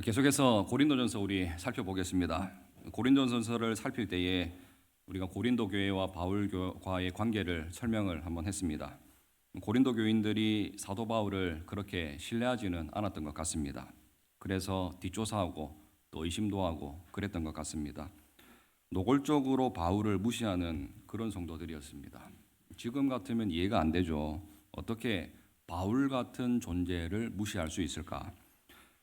계속해서 고린도전서 우리 살펴보겠습니다. 고린도전서를 살필 때에 우리가 고린도 교회와 바울과의 관계를 설명을 한번 했습니다. 고린도 교인들이 사도 바울을 그렇게 신뢰하지는 않았던 것 같습니다. 그래서 뒷조사하고 또 의심도 하고 그랬던 것 같습니다. 노골적으로 바울을 무시하는 그런 성도들이었습니다. 지금 같으면 이해가 안 되죠. 어떻게 바울 같은 존재를 무시할 수 있을까?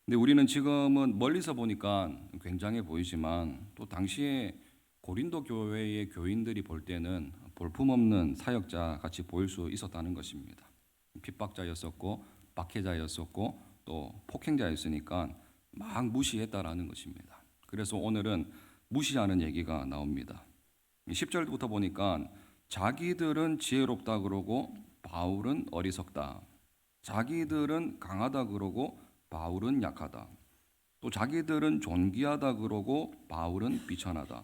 근데 우리는 지금은 멀리서 보니까 굉장해 보이지만 또 당시에 고린도 교회의 교인들이 볼 때는 볼품없는 사역자 같이 보일 수 있었다는 것입니다. 핍박자였었고 박해자였었고 또 폭행자였으니까 막 무시했다라는 것입니다. 그래서 오늘은 무시하는 얘기가 나옵니다. 10절부터 보니까 자기들은 지혜롭다 그러고 바울은 어리석다. 자기들은 강하다 그러고 바울은 약하다. 또 자기들은 존귀하다 그러고 바울은 비천하다.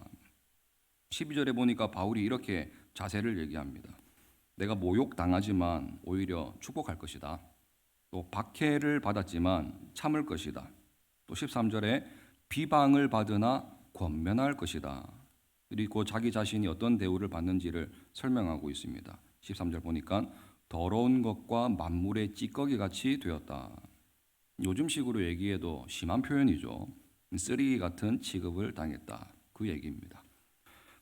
12절에 보니까 바울이 이렇게 자세를 얘기합니다. 내가 모욕 당하지만 오히려 축복할 것이다. 또 박해를 받았지만 참을 것이다. 또 13절에 비방을 받으나 권면할 것이다. 그리고 자기 자신이 어떤 대우를 받는지를 설명하고 있습니다. 13절 보니까 더러운 것과 만물의 찌꺼기 같이 되었다. 요즘식으로 얘기해도 심한 표현이죠. 쓰레기 같은 취급을 당했다. 그 얘기입니다.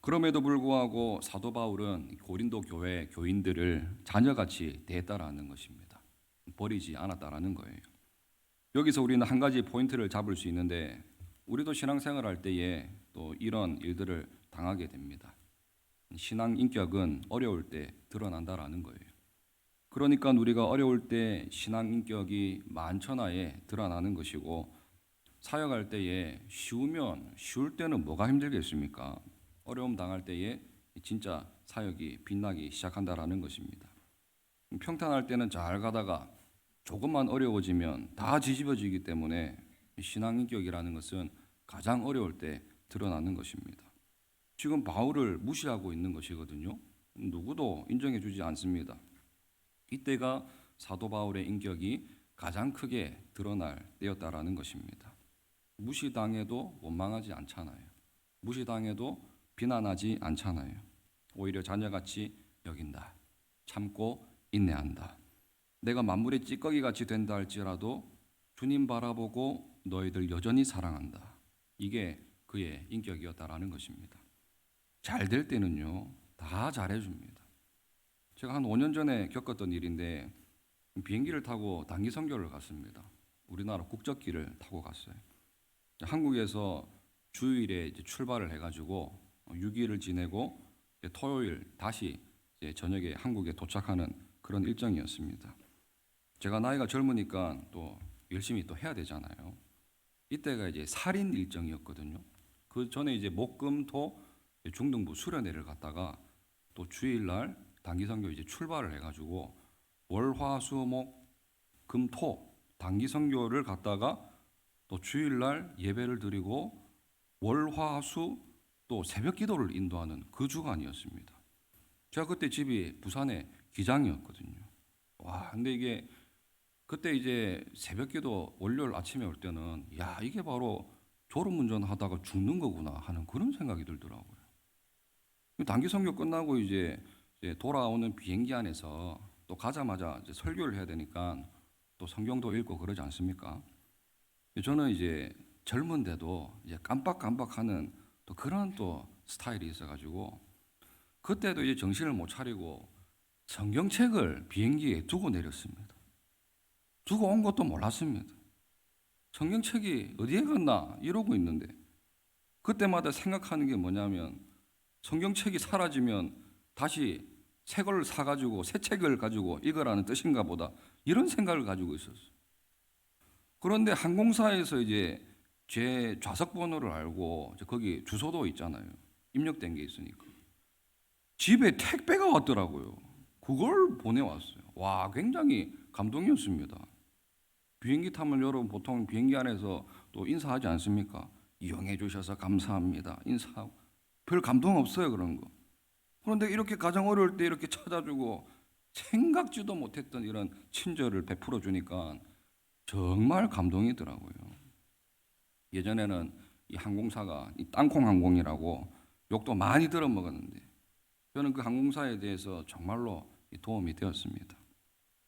그럼에도 불구하고 사도 바울은 고린도 교회 교인들을 자녀같이 대했다라는 것입니다. 버리지 않았다라는 거예요. 여기서 우리는 한 가지 포인트를 잡을 수 있는데 우리도 신앙생활 할 때에 또 이런 일들을 당하게 됩니다. 신앙 인격은 어려울 때 드러난다라는 거예요. 그러니까 우리가 어려울 때 신앙 인격이 만천하에 드러나는 것이고 사역할 때에 쉬우면 쉬울 때는 뭐가 힘들겠습니까? 어려움 당할 때에 진짜 사역이 빛나기 시작한다라는 것입니다. 평탄할 때는 잘 가다가 조금만 어려워지면 다 뒤집어지기 때문에 신앙 인격이라는 것은 가장 어려울 때 드러나는 것입니다. 지금 바울을 무시하고 있는 것이거든요. 누구도 인정해 주지 않습니다. 이때가 사도 바울의 인격이 가장 크게 드러날 때였다라는 것입니다. 무시당해도 원망하지 않잖아요. 무시당해도 비난하지 않잖아요. 오히려 자녀같이 여긴다. 참고 인내한다. 내가 만물의 찌꺼기 같이 된다 할지라도 주님 바라보고 너희들 여전히 사랑한다. 이게 그의 인격이었다라는 것입니다. 잘 될 때는요, 다 잘해줍니다. 제가 한 5년 전에 겪었던 일인데 비행기를 타고 단기 선교를 갔습니다. 우리나라 국적기를 타고 갔어요. 한국에서 주일에 출발을 해가지고 6일을 지내고 토요일 다시 저녁에 한국에 도착하는 그런 일정이었습니다. 제가 나이가 젊으니까 또 열심히 또 해야 되잖아요. 이때가 이제 살인 일정이었거든요. 그 전에 이제 목금토 중등부 수련회를 갔다가 또 주일날 단기 선교 이제 출발을 해가지고 월화수목 금토 단기 선교를 갔다가 또 주일날 예배를 드리고 월화수 또 새벽 기도를 인도하는 그 주간이었습니다. 제가 그때 집이 부산의 기장이었거든요. 와, 근데 이게 그때 이제 새벽 기도 월요일 아침에 올 때는 야, 이게 바로 졸음운전 하다가 죽는 거구나 하는 그런 생각이 들더라고요. 단기 선교 끝나고 이제 돌아오는 비행기 안에서 또 가자마자 설교를 해야 되니까 또 성경도 읽고 그러지 않습니까? 저는 이제 젊은데도 이제 깜빡깜빡하는 또 그런 또 스타일이 있어가지고 그때도 이제 정신을 못 차리고 성경책을 비행기에 두고 내렸습니다. 두고 온 것도 몰랐습니다. 성경책이 어디에 갔나 이러고 있는데 그때마다 생각하는 게 뭐냐면 성경책이 사라지면 다시 새걸 사가지고 새 책을 가지고 읽으라는 뜻인가 보다 이런 생각을 가지고 있었어요. 그런데 항공사에서 이제 제 좌석 번호를 알고 거기 주소도 있잖아요. 입력된 게 있으니까. 집에 택배가 왔더라고요. 그걸 보내왔어요. 와, 굉장히 감동이었습니다. 비행기 타면 여러분 보통 비행기 안에서 또 인사하지 않습니까? 이용해 주셔서 감사합니다. 인사하고. 별 감동 없어요, 그런 거. 그런데 이렇게 가장 어려울 때 이렇게 찾아주고 생각지도 못했던 이런 친절을 베풀어 주니까 정말 감동이더라고요. 예전에는 이 항공사가 이 땅콩 항공이라고 욕도 많이 들어먹었는데 저는 그 항공사에 대해서 정말로 이 도움이 되었습니다.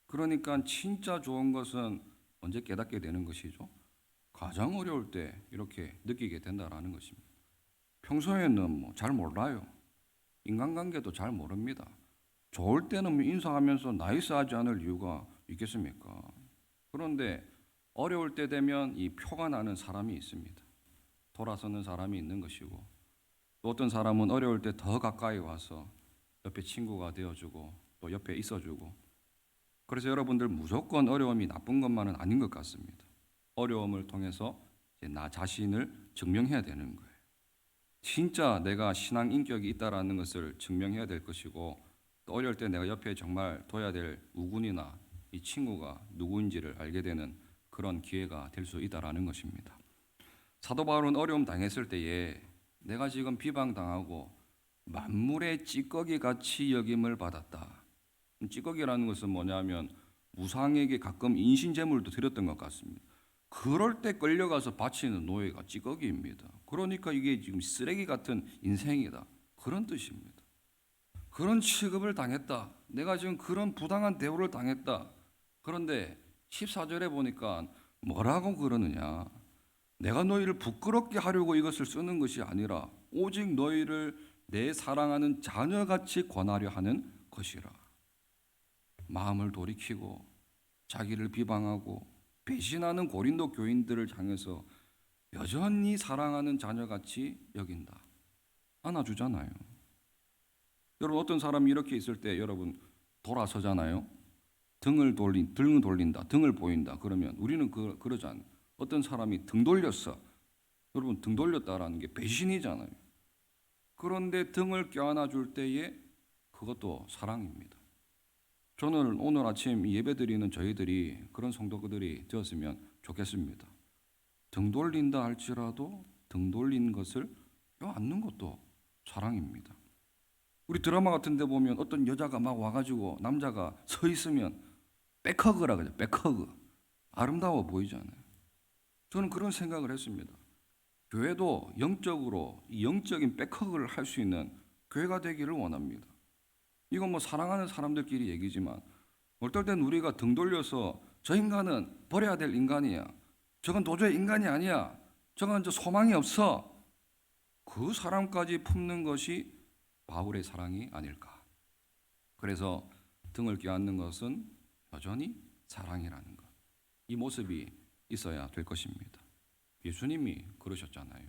그러니까 진짜 좋은 것은 언제 깨닫게 되는 것이죠. 가장 어려울 때 이렇게 느끼게 된다라는 것입니다. 평소에는 뭐 잘 몰라요. 인간관계도 잘 모릅니다. 좋을 때는 뭐 인사하면서 나이스하지 않을 이유가 있겠습니까? 그런데 어려울 때 되면 이 표가 나는 사람이 있습니다. 돌아서는 사람이 있는 것이고 또 어떤 사람은 어려울 때 더 가까이 와서 옆에 친구가 되어주고 또 옆에 있어주고 그래서 여러분들 무조건 어려움이 나쁜 것만은 아닌 것 같습니다. 어려움을 통해서 나 자신을 증명해야 되는 거예요. 진짜 내가 신앙 인격이 있다라는 것을 증명해야 될 것이고 또 어려울 때 내가 옆에 정말 둬야 될 우군이나 이 친구가 누구인지를 알게 되는 그런 기회가 될 수 있다라는 것입니다. 사도 바울은 어려움 당했을 때에 내가 지금 비방당하고 만물의 찌꺼기 같이 여김을 받았다. 찌꺼기라는 것은 뭐냐면 우상에게 가끔 인신제물도 드렸던 것 같습니다. 그럴 때 끌려가서 바치는 노예가 찌꺼기입니다. 그러니까 이게 지금 쓰레기 같은 인생이다. 그런 뜻입니다. 그런 취급을 당했다. 내가 지금 그런 부당한 대우를 당했다. 그런데 14절에 보니까 뭐라고 그러느냐? 내가 너희를 부끄럽게 하려고 이것을 쓰는 것이 아니라 오직 너희를 내 사랑하는 자녀같이 권하려 하는 것이라. 마음을 돌이키고 자기를 비방하고 배신하는 고린도 교인들을 향해서 여전히 사랑하는 자녀같이 여긴다. 안아주잖아요. 여러분 어떤 사람이 이렇게 있을 때 여러분 돌아서잖아요. 등을 돌린 등을 돌린다. 등을 보인다. 그러면 우리는 그 그러지 않. 어떤 사람이 등 돌렸어. 여러분 등 돌렸다라는 게 배신이잖아요. 그런데 등을 껴안아 줄 때에 그것도 사랑입니다. 저는 오늘 아침 예배 드리는 저희들이 그런 성도들이 되었으면 좋겠습니다. 등 돌린다 할지라도 등 돌린 것을 껴안는 것도 사랑입니다. 우리 드라마 같은 데 보면 어떤 여자가 막 와가지고 남자가 서 있으면 백허그라 그러죠. 백허그. 아름다워 보이잖아요. 저는 그런 생각을 했습니다. 교회도 영적으로 이 영적인 백허그를 할 수 있는 교회가 되기를 원합니다. 이건 뭐 사랑하는 사람들끼리 얘기지만 어떨 땐 우리가 등 돌려서 저 인간은 버려야 될 인간이야. 저건 도저히 인간이 아니야. 저건 저 소망이 없어. 그 사람까지 품는 것이 바울의 사랑이 아닐까. 그래서 등을 껴안는 것은 여전히 사랑이라는 것. 이 모습이 있어야 될 것입니다. 예수님이 그러셨잖아요.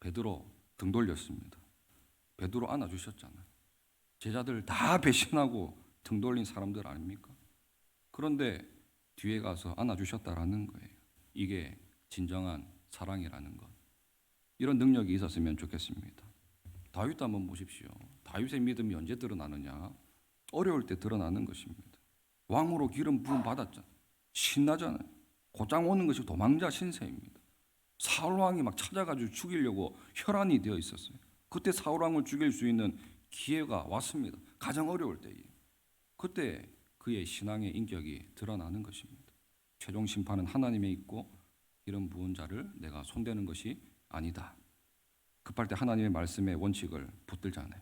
베드로 등 돌렸습니다. 베드로 안아주셨잖아요. 제자들 다 배신하고 등 돌린 사람들 아닙니까? 그런데 뒤에 가서 안아주셨다라는 거예요. 이게 진정한 사랑이라는 것. 이런 능력이 있었으면 좋겠습니다. 다윗도 한번 보십시오. 다윗의 믿음이 언제 드러나느냐? 어려울 때 드러나는 것입니다. 왕으로 기름 부음 받았잖아요. 신나잖아요. 곧장 오는 것이 도망자 신세입니다. 사울 왕이 막 찾아가지고 죽이려고 혈안이 되어 있었어요. 그때 사울 왕을 죽일 수 있는 기회가 왔습니다. 가장 어려울 때에. 그때 그의 신앙의 인격이 드러나는 것입니다. 최종 심판은 하나님에 있고 이런 부은 자를 내가 손대는 것이 아니다. 급할 때 하나님의 말씀의 원칙을 붙들잖아요.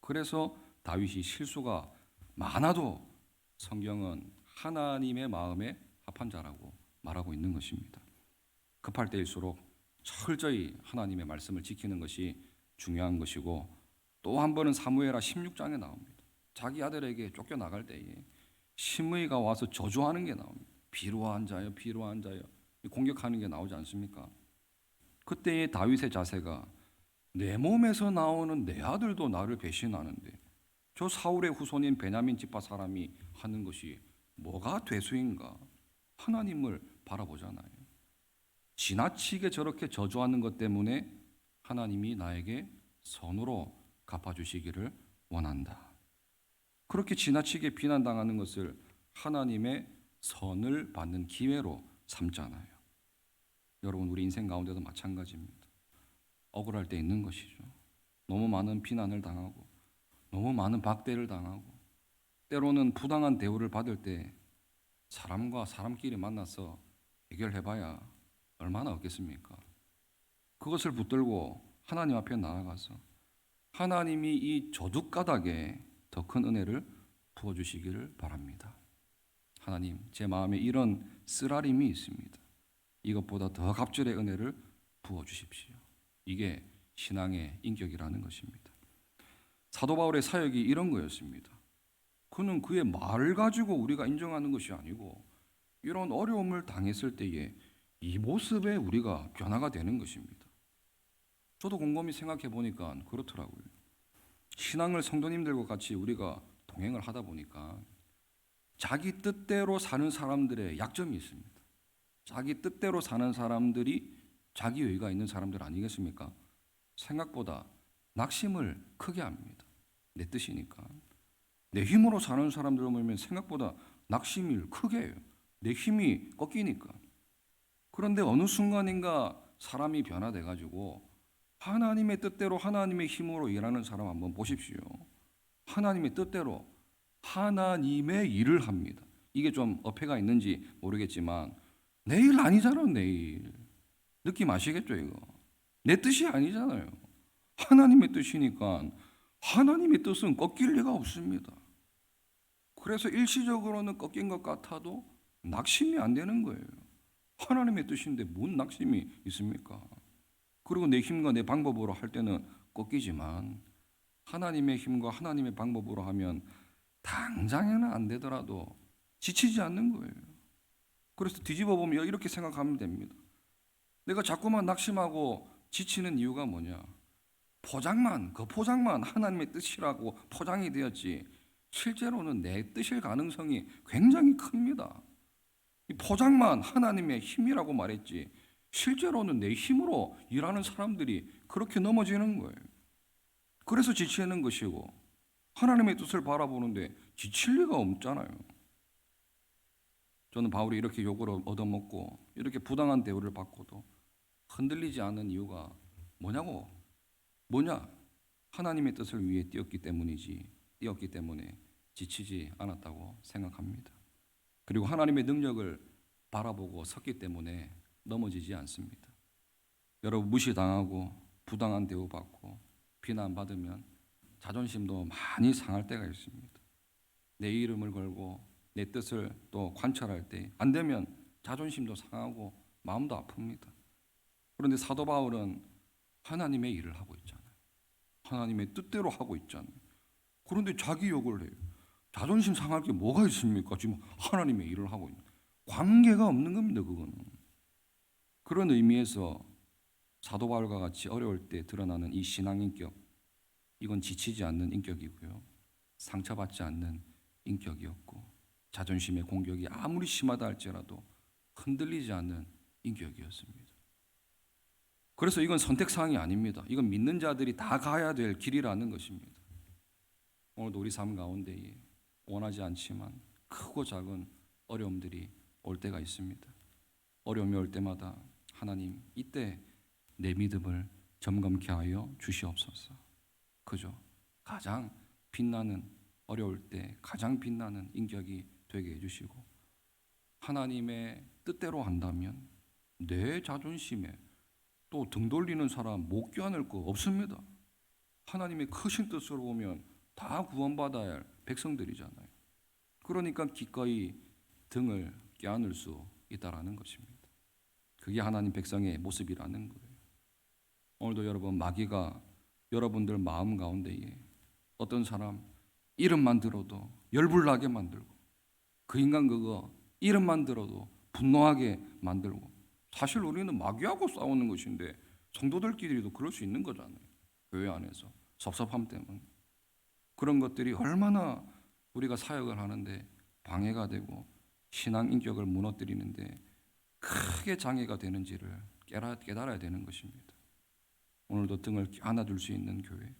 그래서 다윗이 실수가 많아도 성경은 하나님의 마음에 합한 자라고 말하고 있는 것입니다. 급할 때일수록 철저히 하나님의 말씀을 지키는 것이 중요한 것이고 또 한 번은 사무엘하 16장에 나옵니다. 자기 아들에게 쫓겨나갈 때에 심의가 와서 저주하는 게 나옵니다. 비루한 자여 비루한 자여 공격하는 게 나오지 않습니까? 그때의 다윗의 자세가 내 몸에서 나오는 내 아들도 나를 배신하는데 저 사울의 후손인 베냐민 지파 사람이 하는 것이 뭐가 되수인가? 하나님을 바라보잖아요. 지나치게 저렇게 저주하는 것 때문에 하나님이 나에게 선으로 갚아주시기를 원한다. 그렇게 지나치게 비난당하는 것을 하나님의 선을 받는 기회로 삼잖아요. 여러분 우리 인생 가운데도 마찬가지입니다. 억울할 때 있는 것이죠. 너무 많은 비난을 당하고 너무 많은 박대를 당하고 때로는 부당한 대우를 받을 때 사람과 사람끼리 만나서 해결해봐야 얼마나 없겠습니까? 그것을 붙들고 하나님 앞에 나아가서 하나님이 이 저둑가닥에 더 큰 은혜를 부어 주시기를 바랍니다. 하나님, 제 마음에 이런 쓰라림이 있습니다. 이것보다 더 갑절의 은혜를 부어 주십시오. 이게 신앙의 인격이라는 것입니다. 사도 바울의 사역이 이런 거였습니다. 그는 그의 말을 가지고 우리가 인정하는 것이 아니고 이런 어려움을 당했을 때에 이 모습에 우리가 변화가 되는 것입니다. 저도 곰곰이 생각해 보니까 그렇더라고요. 신앙을 성도님들과 같이 우리가 동행을 하다 보니까 자기 뜻대로 사는 사람들의 약점이 있습니다. 자기 뜻대로 사는 사람들이 자기 여유가 있는 사람들 아니겠습니까? 생각보다 낙심을 크게 합니다. 내 뜻이니까. 내 힘으로 사는 사람들 보면 생각보다 낙심을 크게 해요. 내 힘이 꺾이니까. 그런데 어느 순간인가 사람이 변화돼 가지고 하나님의 뜻대로 하나님의 힘으로 일하는 사람 한번 보십시오. 하나님의 뜻대로 하나님의 일을 합니다. 이게 좀 어폐가 있는지 모르겠지만 내일 아니잖아, 내일. 느낌 아시겠죠, 이거? 내 뜻이 아니잖아요. 하나님의 뜻이니까 하나님의 뜻은 꺾일 리가 없습니다. 그래서 일시적으로는 꺾인 것 같아도 낙심이 안 되는 거예요. 하나님의 뜻인데 뭔 낙심이 있습니까? 그리고 내 힘과 내 방법으로 할 때는 꺾이지만 하나님의 힘과 하나님의 방법으로 하면 당장에는 안 되더라도 지치지 않는 거예요. 그래서 뒤집어 보면 이렇게 생각하면 됩니다. 내가 자꾸만 낙심하고 지치는 이유가 뭐냐? 포장만 그 포장만 하나님의 뜻이라고 포장이 되었지 실제로는 내 뜻일 가능성이 굉장히 큽니다. 이 포장만 하나님의 힘이라고 말했지 실제로는 내 힘으로 일하는 사람들이 그렇게 넘어지는 거예요. 그래서 지치는 것이고 하나님의 뜻을 바라보는데 지칠 리가 없잖아요. 저는 바울이 이렇게 욕을 얻어먹고 이렇게 부당한 대우를 받고도 흔들리지 않는 이유가 뭐냐고 뭐냐 하나님의 뜻을 위해 뛰었기 때문이지 뛰었기 때문에 지치지 않았다고 생각합니다. 그리고 하나님의 능력을 바라보고 섰기 때문에 넘어지지 않습니다. 여러분 무시당하고 부당한 대우받고 비난받으면 자존심도 많이 상할 때가 있습니다. 내 이름을 걸고 내 뜻을 또 관찰할 때 안 되면 자존심도 상하고 마음도 아픕니다. 그런데 사도 바울은 하나님의 일을 하고 있잖아요. 하나님의 뜻대로 하고 있잖아요. 그런데 자기 욕을 해요. 자존심 상할 게 뭐가 있습니까? 지금 하나님의 일을 하고 있는 관계가 없는 겁니다. 그거는 그런 의미에서 사도 바울과 같이 어려울 때 드러나는 이 신앙 인격 이건 지치지 않는 인격이고요. 상처받지 않는 인격이었고 자존심의 공격이 아무리 심하다 할지라도 흔들리지 않는 인격이었습니다. 그래서 이건 선택 사항이 아닙니다. 이건 믿는 자들이 다 가야 될 길이라는 것입니다. 오늘도 우리 삶 가운데에 원하지 않지만 크고 작은 어려움들이 올 때가 있습니다. 어려움이 올 때마다 하나님 이때 내 믿음을 점검케 하여 주시옵소서. 그죠? 가장 빛나는 어려울 때 가장 빛나는 인격이 되게 해주시고 하나님의 뜻대로 한다면 내 자존심에 또 등 돌리는 사람 못 껴안을 거 없습니다. 하나님의 크신 뜻으로 보면 다 구원받아야 할 백성들이잖아요. 그러니까 기꺼이 등을 껴안을 수 있다라는 것입니다. 그게 하나님 백성의 모습이라는 거예요. 오늘도 여러분 마귀가 여러분들 마음 가운데에 어떤 사람 이름만 들어도 열불나게 만들고 그 인간 그거 이름만 들어도 분노하게 만들고 사실 우리는 마귀하고 싸우는 것인데 성도들끼리도 그럴 수 있는 거잖아요. 교회 안에서 섭섭함 때문에 그런 것들이 얼마나 우리가 사역을 하는데 방해가 되고 신앙 인격을 무너뜨리는데 크게 장애가 되는지를 깨달아, 깨달아야 되는 것입니다. 오늘도 등을 안아줄 수 있는 교회,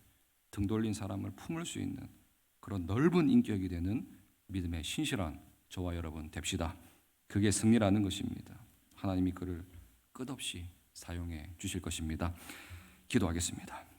등 돌린 사람을 품을 수 있는 그런 넓은 인격이 되는 믿음의 신실한 저와 여러분 됩시다. 그게 승리라는 것입니다. 하나님이 그를 끝없이 사용해 주실 것입니다. 기도하겠습니다.